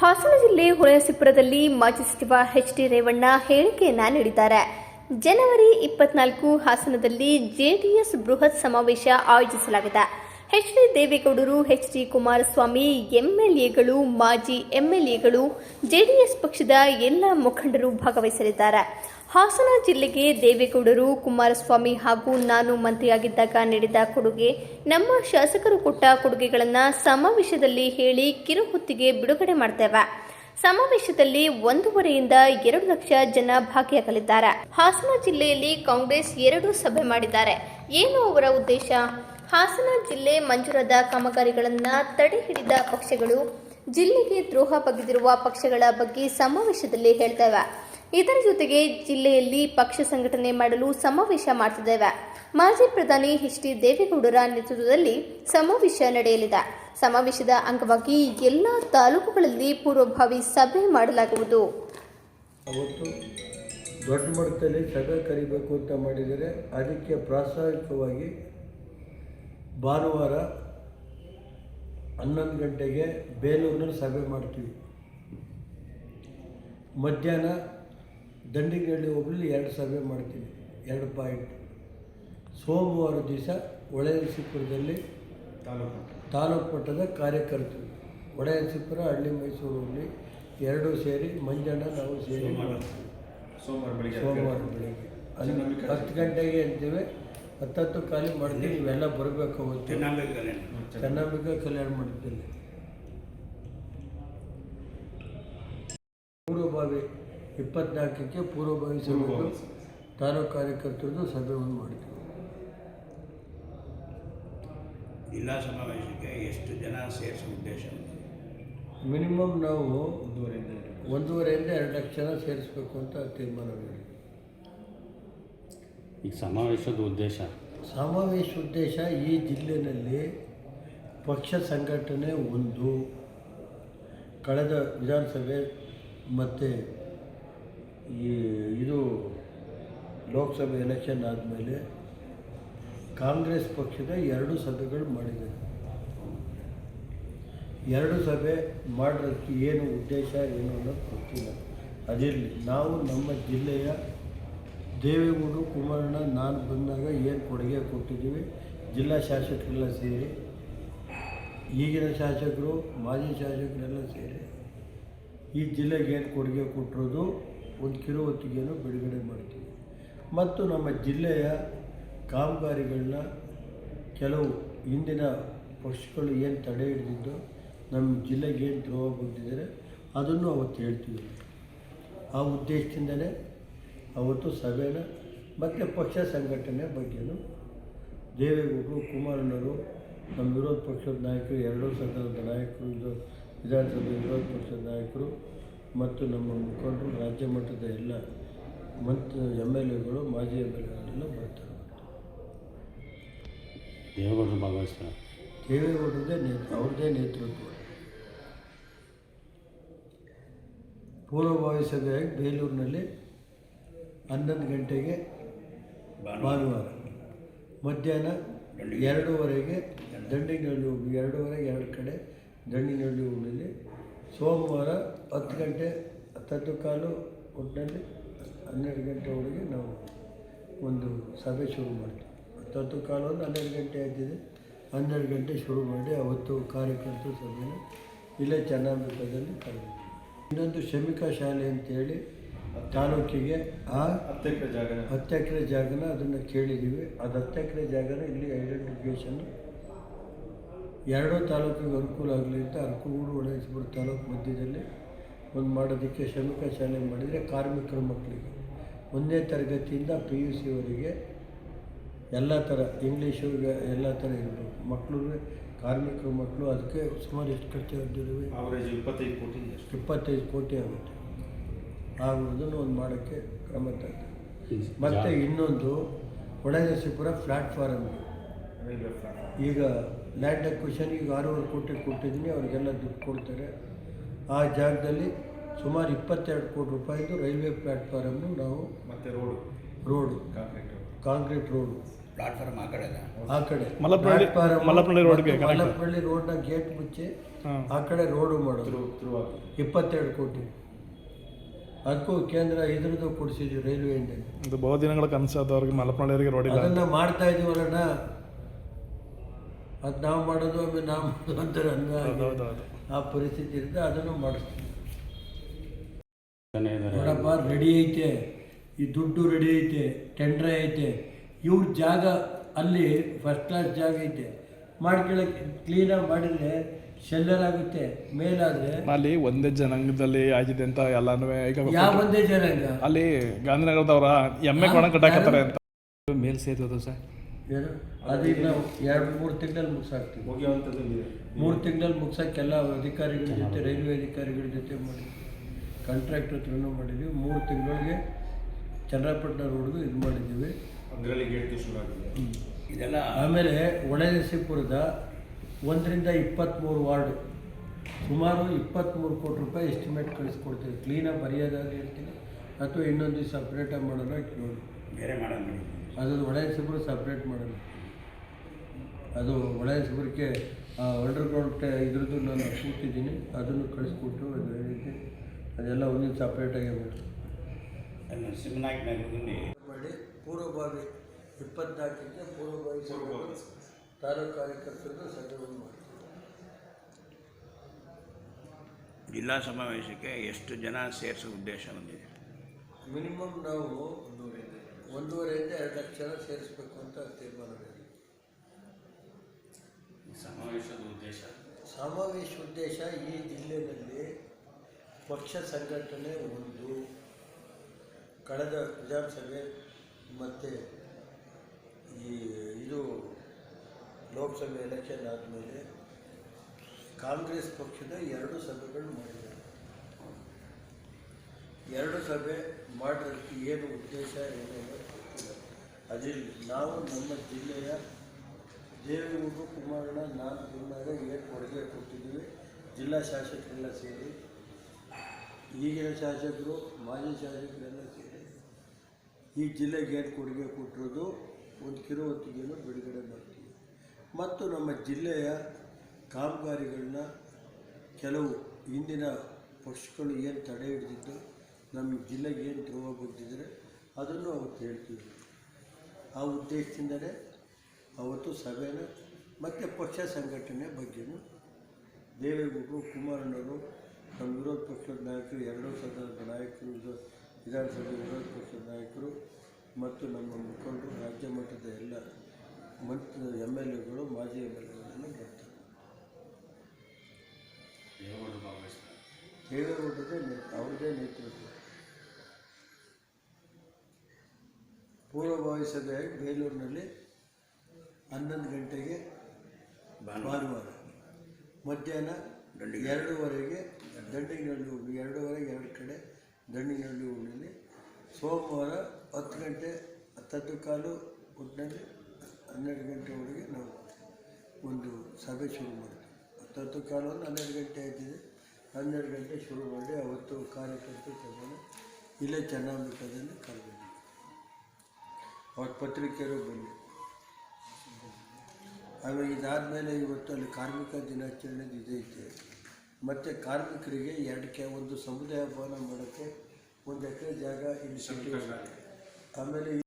ಹಾಸನ ಜಿಲ್ಲೆ ಹೊಳೆನರಸೀಪುರದಲ್ಲಿ ಮಾಜಿ ಸಚಿವ ಎಚ್ ಡಿ ರೇವಣ್ಣ ಹೇಳಿಕೆಯನ್ನ ನೀಡಿದ್ದಾರೆ. ಜನವರಿ ಇಪ್ಪತ್ನಾಲ್ಕು ಹಾಸನದಲ್ಲಿ ಜೆಡಿಎಸ್ ಬೃಹತ್ ಸಮಾವೇಶ ಆಯೋಜಿಸಲಾಗಿದೆ. ಎಚ್ ಡಿ ದೇವೇಗೌಡರು ಎಚ್ ಡಿ ಕುಮಾರಸ್ವಾಮಿ, ಎಂಎಲ್ಎಗಳು, ಮಾಜಿ ಎಂಎಲ್ಎಗಳು, ಜೆಡಿಎಸ್ ಪಕ್ಷದ ಎಲ್ಲ ಮುಖಂಡರು ಭಾಗವಹಿಸಲಿದ್ದಾರೆ. ಹಾಸನ ಜಿಲ್ಲೆಗೆ ದೇವೇಗೌಡರು, ಕುಮಾರಸ್ವಾಮಿ ಹಾಗೂ ನಾನು ಮಂತ್ರಿಯಾಗಿದ್ದಾಗ ನೀಡಿದ ಕೊಡುಗೆ ನಮ್ಮ ಶಾಸಕರು ಕೊಟ್ಟ ಕೊಡುಗೆಗಳನ್ನು ಸಮಾವೇಶದಲ್ಲಿ ಹೇಳಿ ಕಿರುಹೊತ್ತಿಗೆ ಬಿಡುಗಡೆ ಮಾಡ್ತೇವೆ. ಸಮಾವೇಶದಲ್ಲಿ ಒಂದೂವರೆಯಿಂದ ಎರಡು ಲಕ್ಷ ಜನ ಭಾಗಿಯಾಗಲಿದ್ದಾರೆ. ಹಾಸನ ಜಿಲ್ಲೆಯಲ್ಲಿ ಕಾಂಗ್ರೆಸ್ ಎರಡು ಸಭೆ ಮಾಡಿದ್ದಾರೆ. ಏನು ಅವರ ಉದ್ದೇಶ? ಹಾಸನ ಜಿಲ್ಲೆ ಮಂಜೂರದ ಕಾಮಗಾರಿಗಳನ್ನು ತಡೆ ಹಿಡಿದ ಪಕ್ಷಗಳು ಜಿಲ್ಲೆಗೆ ದ್ರೋಹ ಬಗೆದಿರುವ ಪಕ್ಷಗಳ ಬಗ್ಗೆ ಸಮಾವೇಶದಲ್ಲಿ ಹೇಳ್ತವೆ. ಇದರ ಜೊತೆಗೆ ಜಿಲ್ಲೆಯಲ್ಲಿ ಪಕ್ಷ ಸಂಘಟನೆ ಮಾಡಲು ಸಮಾವೇಶ ಮಾಡ್ತಿದ್ದೇವೆ. ಮಾಜಿ ಪ್ರಧಾನಿ ಎಚ್ ಡಿ ದೇವೇಗೌಡರ ನೇತೃತ್ವದಲ್ಲಿ ಸಮಾವೇಶ ನಡೆಯಲಿದೆ. ಸಮಾವೇಶದ ಅಂಗವಾಗಿ ಎಲ್ಲ ತಾಲೂಕುಗಳಲ್ಲಿ ಪೂರ್ವಭಾವಿ ಸಭೆ ಮಾಡಲಾಗುವುದು. ದೊಡ್ಡ ಮಟ್ಟದಲ್ಲಿ ಸಭೆ ಕರಿಬೇಕು ಅಂತ ಮಾಡಿದರೆ ಅದಕ್ಕೆ ಪ್ರಾಸ್ತಾವಿಕವಾಗಿ ಭಾನುವಾರ ಹನ್ನೊಂದು ಗಂಟೆಗೆ ಬೇಲೂರಿನಲ್ಲಿ ಸಭೆ ಮಾಡ್ತೀವಿ. ಮಧ್ಯಾಹ್ನ ದಂಡಿಗೇಡಿ ಹೋಗ್ಲಿ ಎರಡು ಸಭೆ ಮಾಡ್ತೀವಿ ಎರಡು ಪಾಯಿಂಟ್. ಸೋಮವಾರ ದಿವಸ ಹೊಳೆನರಸೀಪುರದಲ್ಲಿ ತಾಲೂಕು ಮಟ್ಟದ ಕಾರ್ಯಕರ್ತರು ಹೊಳೆನರಸೀಪುರ ಹಳ್ಳಿ ಮೈಸೂರು ಹೋಗಲಿ ಎರಡೂ ಸೇರಿ ಮಂಜಣ್ಣ ನಾವು ಸೇರಿ ಮಾಡ್ತೀವಿ ಸೋಮವಾರ ಬೆಳಿಗ್ಗೆ ಸೋಮವಾರ ಬೆಳಿಗ್ಗೆ. ಅಲ್ಲಿ ಹತ್ತು ಗಂಟೆಗೆ ಅಂತೀವಿ. ಹತ್ತತ್ತು ಖಾಲಿ ಮಾಡ್ತೀವಿ ನೀವೆಲ್ಲ ಬರಬೇಕು ಅವತ್ತು ಚೆನ್ನಾಂಬಿಕಾ ಕಲ್ಯಾಣ ಮಂಟಪದಲ್ಲಿ. ಪೂರ್ವಭಾವಿ ಇಪ್ಪತ್ನಾಲ್ಕಕ್ಕೆ ಪೂರ್ವಭಾವಿ ಸಭೆಗಳು ತಾಲೂಕು ಕಾರ್ಯಕರ್ತರದ್ದು ಸಭೆಯನ್ನು ಮಾಡ್ತೀವಿ ಜಿಲ್ಲಾ ಸಮಾವೇಶಕ್ಕೆ ಎಷ್ಟು ಜನ ಸೇರಿಸೋ ಉದ್ದೇಶ? ಮಿನಿಮಮ್ ನಾವು ಒಂದೂವರೆಯಿಂದ ಎರಡು ಲಕ್ಷ ಜನ ಸೇರಿಸಬೇಕು ಅಂತ ತೀರ್ಮಾನ ಮಾಡಿದ್ವಿ. ಈ ಸಮಾವೇಶದ ಉದ್ದೇಶ? ಸಮಾವೇಶ ಉದ್ದೇಶ ಈ ಜಿಲ್ಲೆಯಲ್ಲಿ ಪಕ್ಷ ಸಂಘಟನೆ ಒಂದು, ಕಳೆದ ವಿಧಾನಸಭೆ ಮತ್ತು ಈ ಇದು ಲೋಕಸಭೆ ಎಲೆಕ್ಷನ್ ಆದಮೇಲೆ ಕಾಂಗ್ರೆಸ್ ಪಕ್ಷದ ಎರಡು ಸಭೆಗಳು ಮಾಡಿದೆ. ಎರಡು ಸಭೆ ಮಾಡೋದಕ್ಕೆ ಏನು ಉದ್ದೇಶ, ಏನು ಅನ್ನೋದು ಗೊತ್ತಿಲ್ಲ. ಅದಿರಲಿ, ನಾವು ನಮ್ಮ ಜಿಲ್ಲೆಯ ದೇವೇಗೌಡರು, ಕುಮಾರಣ್ಣ, ನಾನು ಬಂದಾಗ ಏನು ಕೊಡುಗೆ ಕೊಟ್ಟಿದ್ದೀವಿ? ಜಿಲ್ಲಾ ಶಾಸಕರೆಲ್ಲ ಸೇರಿ, ಈಗಿನ ಶಾಸಕರು, ಮಾಜಿ ಶಾಸಕರೆಲ್ಲ ಸೇರಿ ಈ ಜಿಲ್ಲೆಗೆ ಏನು ಕೊಡುಗೆ ಕೊಟ್ಟಿರೋದು ಒಂದು ಕಿರು ಹೊತ್ತಿಗೆಯನ್ನು ಬಿಡುಗಡೆ ಮಾಡ್ತೀವಿ. ಮತ್ತು ನಮ್ಮ ಜಿಲ್ಲೆಯ ಕಾಮಗಾರಿಗಳನ್ನ ಕೆಲವು ಹಿಂದಿನ ಪಕ್ಷಗಳು ಏನು ತಡೆ ಹಿಡಿದಿದ್ದು, ನಮ್ಮ ಜಿಲ್ಲೆಗೆ ಏನು ದ್ರೋಹ ಬಂದಿದ್ದಾರೆ, ಅದನ್ನು ಅವತ್ತು ಹೇಳ್ತೀವಿ. ಆ ಉದ್ದೇಶದಿಂದಲೇ ಅವತ್ತು ಸಭೆನ ಮತ್ತು ಪಕ್ಷ ಸಂಘಟನೆ ಬಗ್ಗೆನೂ ದೇವೇಗೌಡರು ಕುಮಾರಣ್ಣರು ನಮ್ಮ ವಿರೋಧ ಪಕ್ಷದ ನಾಯಕರು ಎರಡೂ ಸದನದ ನಾಯಕರು ಇದು ವಿಧಾನಸಭೆ ವಿರೋಧ ಪಕ್ಷದ ನಾಯಕರು ಮತ್ತು ನಮ್ಮ ಮುಖಂಡರು ರಾಜ್ಯ ಮಟ್ಟದ ಎಲ್ಲ ಮತ್ತು ಎಂ ಎಲ್ ಎಗಳು ಮಾಜಿ ಎಂ ಎಲ್ ಎಗಳೆಲ್ಲ ಬರ್ತಾರೆ. ದೇವೇಗೌಡರು ಭಾಗವಹಿಸ್ತಾರೆ. ದೇವೇಗೌಡರದೇ ನೇ ಅವ್ರದ್ದೇ ನೇತೃತ್ವ. ಪೂರ್ವಭಾವಿ ಸಭೆಯಾಗಿ ಬೇಲೂರಿನಲ್ಲಿ ಹನ್ನೊಂದು ಗಂಟೆಗೆ ಭಾನುವಾರ. ಮಧ್ಯಾಹ್ನ ಎರಡೂವರೆಗೆ ದಂಡಿನಹಳ್ಳಿ ಹೋಗಿ ಎರಡೂವರೆಗೆ ಎರಡು ಕಡೆ ದಂಡಿನಹಳ್ಳಿ ಹೋಗಲಿ ಸೋಮವಾರ ಹತ್ತು ಗಂಟೆ ಹತ್ತತ್ತು ಕಾಲು ಒಟ್ಟಿನಲ್ಲಿ ಹನ್ನೆರಡು ಗಂಟೆ ಒಳಗೆ ನಾವು ಒಂದು ಸಭೆ ಶುರು ಮಾಡ್ತೀವಿ. ಹತ್ತತ್ತು ಕಾಲು ಒಂದು ಹನ್ನೆರಡು ಗಂಟೆ ಆಗ್ತಿದೆ. ಹನ್ನೆರಡು ಗಂಟೆ ಶುರು ಮಾಡಿ ಅವತ್ತು ಕಾರ್ಯಕರ್ತರು ಸಭೆಯನ್ನು ಇಲ್ಲೇ ಚೆನ್ನಾಗಿ ಕರೆದು ಇನ್ನೊಂದು ಶ್ರಮಿಕ ಶಾಲೆ ಅಂತೇಳಿ ತಾಲೂಕಿಗೆ ಆ ಹತ್ತು ಎಕರೆ ಜಾಗ ಹತ್ತು ಎಕರೆ ಜಾಗನ ಅದನ್ನು ಕೇಳಿದ್ದೀವಿ. ಅದು ಹತ್ತು ಎಕರೆ ಜಾಗನ ಇಲ್ಲಿ ಐಡೆಂಟಿಫಿಕೇಷನ್ ಎರಡೂ ತಾಲೂಕಿಗೆ ಅನುಕೂಲ ಆಗಲಿ ಅಂತ ಅರ್ಕೂರು ಹೊಳೆಸಬುರ ತಾಲೂಕು ಮಧ್ಯದಲ್ಲಿ ಒಂದು ಮಾಡೋದಕ್ಕೆ ಶ್ರಮಿಕ ಶಾಲೆ ಮಾಡಿದರೆ ಕಾರ್ಮಿಕರ ಮಕ್ಕಳಿಗೆ. ಒಂದನೇ ತರಗತಿಯಿಂದ ಪಿ ಯು ಸಿವರೆಗೆ ಎಲ್ಲ ಥರ ಇಂಗ್ಲೀಷು ಎಲ್ಲ ಥರ ಇರಬೇಕು. ಮಕ್ಕಳು ಕಾರ್ಮಿಕರ ಮಕ್ಕಳು ಅದಕ್ಕೆ ಸುಮಾರು ಎಷ್ಟು ಖರ್ಚು ಆಗ್ತಿದ್ದೀವಿ ಅವರೇಜ್ ಇಪ್ಪತ್ತೈದು ಕೋಟಿ ಇಪ್ಪತ್ತೈದು ಕೋಟಿ ಆಗುತ್ತೆ. ಆಗುವುದನ್ನು ಒಂದು ಮಾಡೋಕ್ಕೆ ಕ್ರಮ ತಂದೆ ಮತ್ತು ಇನ್ನೊಂದು ಒಣಗಸಿಪುರ ಪ್ಲ್ಯಾಟ್ಫಾರಮ್ ಈಗ ಲ್ಯಾಂಡ್ ಅಕ್ವಿಷನ್ ಈಗ ಆರೂವರೆ ಕೋಟಿ ಕೊಟ್ಟಿದ್ದೀನಿ ಅವ್ರಿಗೆಲ್ಲ ದುಡ್ಡು ಕೊಡ್ತಾರೆ. ಆ ಜಾಗದಲ್ಲಿ ಸುಮಾರು ಇಪ್ಪತ್ತೆರಡು ಕೋಟಿ ರೂಪಾಯಿದು ರೈಲ್ವೆ ಪ್ಲ್ಯಾಟ್ಫಾರಮ್ಮು ನಾವು ಮತ್ತು road. Road. Concrete road. Concrete road. Platform ಆ ಕಡೆ ಆ ಕಡೆ. ಮತ್ತು ರೋಡ್ನ ಗೇಟ್ ಮುಚ್ಚಿ ಆ ಕಡೆ ರೋಡು ಮಾಡೋದು. ಥ್ರೂ ಥ್ರೂ ಆಗಿದೆ ಇಪ್ಪತ್ತೆರಡು ಕೋಟಿ. ಅದಕ್ಕೂ ಕೇಂದ್ರ ಇದ್ರದ್ದು ಕೊಡಿಸಿದ್ವಿ ರೈಲ್ವೆ ಇಂಡಿಯನ್ ಇದು ಬಹು ದಿನಗಳ ಕನಸಾದವ್ರಿಗೆ ಮಲಪನಹಳ್ಳಿಯವರಿಗೆ ರೋಡ್ ಇಲ್ಲ ಅದನ್ನ ಮಾಡ್ತಾ ಇದೀವಲ್ಲ ಅದು ನಾವು ಮಾಡೋದು ಆಮೇಲೆ ನಾವು ಮಾಡೋದು ಅಂತಾರೆ ಹಂಗಾಗಿ ಹೌದೌದು ಆ ಪರಿಸ್ಥಿತಿ ಇರುತ್ತೆ ಅದನ್ನು ಮಾಡಿಸ್ತೀವಿ. ನೋಡಪ್ಪ ರೆಡಿ ಐತೆ. ಈ ದುಡ್ಡು ರೆಡಿ ಐತೆ ಟೆಂಡ್ರ ಐತೆ. ಇವ್ರ ಜಾಗ ಅಲ್ಲಿ ಫಸ್ಟ್ ಕ್ಲಾಸ್ ಜಾಗ ಐತೆ. ಮಾಡ್ಕೊಳಕ್ಕೆ ಕ್ಲೀನಾಗಿ ಮಾಡಿದರೆ ಶೆಲ್ಲರ್ ಆಗುತ್ತೆ ಮೇಲಾದರೆ ಅಲ್ಲಿ ಒಂದೇ ಜನಾಂಗದಲ್ಲಿ ಆಗಿದೆ ಅಂತ ಎಲ್ಲಾನು ಈಗ ಯಾವ ಒಂದೇ ಜನಾಂಗ? ಅಲ್ಲಿ ಗಾಂಧಿನಗರದವರ ಎಮ್ಮೆ ಕೊಣ ಕಟ್ಟಾಕತ್ತಾರೆ ಅಂತ. ಮೇಲ್ ಸೇತುವುದು ಸರ್. ಏನು ಅದೀಗ ನಾವು ಎರಡು ಮೂರು ತಿಂಗಳಲ್ಲಿ ಮುಗಿಸಾಕ್ತೀವಿ ಮುಗಿಯುವಂಥದ್ದು ಮೂರು ತಿಂಗಳಲ್ಲಿ ಮುಗ್ಸೋಕ್ಕೆ ಎಲ್ಲ ಅಧಿಕಾರಿಗಳ ಜೊತೆ ರೈಲ್ವೆ ಅಧಿಕಾರಿಗಳ ಜೊತೆ ಮಾಡಿ ಕಾಂಟ್ರಾಕ್ಟರ್ ಹತ್ರನೂ ಮಾಡಿದ್ವಿ. ಮೂರು ತಿಂಗಳಿಗೆ ಚಂದ್ರಪಟ್ಟಣ ರೋಡ್ಗೂ ಇದು ಮಾಡಿದ್ದೀವಿ. ಅದರಲ್ಲಿ ಗೇಟ್ ಶುರು ಆಗಿದೆ. ಇದೆಲ್ಲ ಆಮೇಲೆ ಒಳನರಸೀಪುರದ ಒಂದರಿಂದ ಇಪ್ಪತ್ತ್ಮೂರು ವಾರ್ಡು ಸುಮಾರು ಇಪ್ಪತ್ತ್ಮೂರು ಕೋಟಿ ರೂಪಾಯಿ ಎಸ್ಟಿಮೇಟ್ ಕಳಿಸ್ಕೊಡ್ತೀವಿ. ಕ್ಲೀನಾಗಿ ಬರೆಯೋದಾಗಲಿ ಹೇಳ್ತೀನಿ. ಅಥವಾ ಇನ್ನೊಂದು ದಿವಸ ಸಪ್ರೇಟಾಗಿ ಮಾಡೋಣ ನೋಡಿ ಬೇರೆ ಮಾಡೋಣ ಅದು ಅದು ಸಿಬ್ಬರು ಸಪ್ರೇಟ್ ಮಾಡೋಣ. ಅದು ಒಳನರಸೀಪುರಕ್ಕೆ ಅಂಡರ್ಗ್ರೌಂಡ್ ಇದ್ರದ್ದು ನಾನು ಕೂತಿದ್ದೀನಿ ಅದನ್ನು ಕಳಿಸ್ಕೊಟ್ಟು ಅದು ಹೇಳಿದ್ದೆ. ಅದೆಲ್ಲ ಒಂದಿನ ಸಪ್ರೇಟಾಗಿ ಮಾಡಿ ಪೂರ್ವಭಾವಿ ಇಪ್ಪತ್ತಾಕಿಂದ ಪೂರ್ವಭಾವಿ. ತಾಲೂಕು ಕಾರ್ಯಕರ್ತರನ್ನು ಸಂಘವನ್ನು ಮಾಡ್ತೀವಿ ಜಿಲ್ಲಾ ಸಮಾವೇಶಕ್ಕೆ ಎಷ್ಟು ಜನ ಸೇರಿಸೋ ಉದ್ದೇಶ ಹೊಂದಿದೆ? ಮಿನಿಮಮ್ ನಾವು ಒಂದೂವರೆಯಿಂದ ಎರಡು ಲಕ್ಷ ಜನ ಸೇರಿಸಬೇಕು ಅಂತ ತೀರ್ಮಾನ ಮಾಡಿದ್ವಿ. ಸಮಾವೇಶದ ಉದ್ದೇಶ? ಸಮಾವೇಶ ಉದ್ದೇಶ ಈ ಜಿಲ್ಲೆಯಲ್ಲಿ ಪಕ್ಷ ಸಂಘಟನೆ ಒಂದು ಕಳೆದ ವಿಧಾನಸಭೆ ಮತ್ತು ಈ ಇದು ಲೋಕಸಭೆ ಎಲೆಕ್ಷನ್ ಆದಮೇಲೆ ಕಾಂಗ್ರೆಸ್ ಪಕ್ಷದ ಎರಡು ಸಭೆಗಳು ಮಾಡಿದ್ದಾರೆ ಎರಡು ಸಭೆ ಮಾಡೋದಕ್ಕೆ ಏನು ಉದ್ದೇಶ ಏನೇನು ಅದಿಲ್ಲ ನಾವು ನಮ್ಮ ಜಿಲ್ಲೆಯ ದೇವೇಗೌಡರು ಕುಮಾರಣ್ಣ, ನಾನು ಬಂದಾಗ ಏನು ಕೊಡುಗೆ ಕೊಟ್ಟಿದ್ದೀವಿ, ಜಿಲ್ಲಾ ಶಾಸಕರೆಲ್ಲ ಸೇರಿ, ಈಗಿನ ಶಾಸಕರು, ಮಾಜಿ ಶಾಸಕರೆಲ್ಲ ಸೇರಿ, ಈ ಜಿಲ್ಲೆಗೆ ಏನು ಕೊಡುಗೆ ಕೊಟ್ಟಿರೋದು, ಒಂದು ಕಿರು ಹೊತ್ತಿಗೆ ಬಿಡುಗಡೆ ಮಾಡ್ತೀವಿ. ಮತ್ತು ನಮ್ಮ ಜಿಲ್ಲೆಯ ಕಾಮಗಾರಿಗಳನ್ನ ಕೆಲವು ಹಿಂದಿನ ಪಕ್ಷಗಳು ಏನು ತಡೆ ಹಿಡಿದಿದ್ದು, ನಮ್ಮ ಜಿಲ್ಲೆಗೆ ಏನು ದ್ರೋಹ ಬಂದಿದ್ದರೆ ಅದನ್ನು ಅವತ್ತು ಹೇಳ್ತೀವಿ. ಆ ಉದ್ದೇಶದಿಂದಲೇ ಅವತ್ತು ಸಭೆನ ಮತ್ತು ಪಕ್ಷ ಸಂಘಟನೆ ಬಗ್ಗೆನೂ ದೇವೇಗೌಡರು ಕುಮಾರಣ್ಣವರು ನಮ್ಮ ವಿರೋಧ ಪಕ್ಷದ ನಾಯಕರು, ಎರಡೂ ಸದನದ ನಾಯಕರು ವಿಧಾನಸಭೆ ವಿರೋಧ ಪಕ್ಷದ ನಾಯಕರು ಮತ್ತು ನಮ್ಮ ಮುಖಂಡರು, ರಾಜ್ಯ ಮಟ್ಟದ ಎಲ್ಲ ಮಂತ್ರಿ ಎಂ ಎಲ್ ಎಗಳು ಮಾಜಿ ಎಂ ಎಲ್ ಎಗಳೆಲ್ಲ ಬರ್ತಾರೆ ದೇವೇಗೌಡರದೇ ಅವ್ರದ್ದೇ ನೇತೃತ್ವ. ಪೂರ್ವಭಾವಿ ಸಭೆಯಾಗಿ ಬೇಲೂರಿನಲ್ಲಿ ಹನ್ನೊಂದು ಗಂಟೆಗೆ ಭಾನುವಾರ. ಮಧ್ಯಾಹ್ನ. ಎರಡೂವರೆಗೆ ದಂಡಿನಲ್ಲಿ ಹೋಗಿ ಎರಡೂವರೆಗೆ ಎರಡು ಕಡೆ ದಂಡಿನಲ್ಲಿ ಹೋಗಿ ಸೋಮವಾರ ಹತ್ತು ಗಂಟೆ ಹತ್ತತ್ತು ಕಾಲು ಒಟ್ಟಿನಲ್ಲಿ ಹನ್ನೆರಡು ಗಂಟೆವರೆಗೆ ನಾವು ಒಂದು ಸಭೆ ಶುರು ಮಾಡ್ತೀವಿ. ಹತ್ತತ್ತು ಕಾಲ ಒಂದು ಹನ್ನೆರಡು ಗಂಟೆ ಆಯ್ತಿದೆ. ಹನ್ನೆರಡು ಗಂಟೆ ಶುರು ಮಾಡಿ ಅವತ್ತು ಕಾರ್ಯಕರ್ತರು ತಗೊಂಡು ಇಲ್ಲೇ ಚೆನ್ನಾಗಿರ್ತದಲ್ಲಿ ಕರೆದಿದ್ದೀವಿ ಅವತ್ತು ಪತ್ರಿಕೆಯರು ಬನ್ನಿ ಆಮೇಲೆ ಇದಾದಮೇಲೆ ಇವತ್ತು ಅಲ್ಲಿ ಕಾರ್ಮಿಕ ದಿನಾಚರಣೆದು ಇದೈತೆ ಮತ್ತು ಕಾರ್ಮಿಕರಿಗೆ ಎರಡಕ್ಕೆ ಒಂದು ಸಮುದಾಯ ಭವನ ಮಾಡೋಕ್ಕೆ ಒಂದು ಎಕರೆ ಜಾಗ ಇಲ್ಲಿ ಸಿಟಿ ಆಮೇಲೆ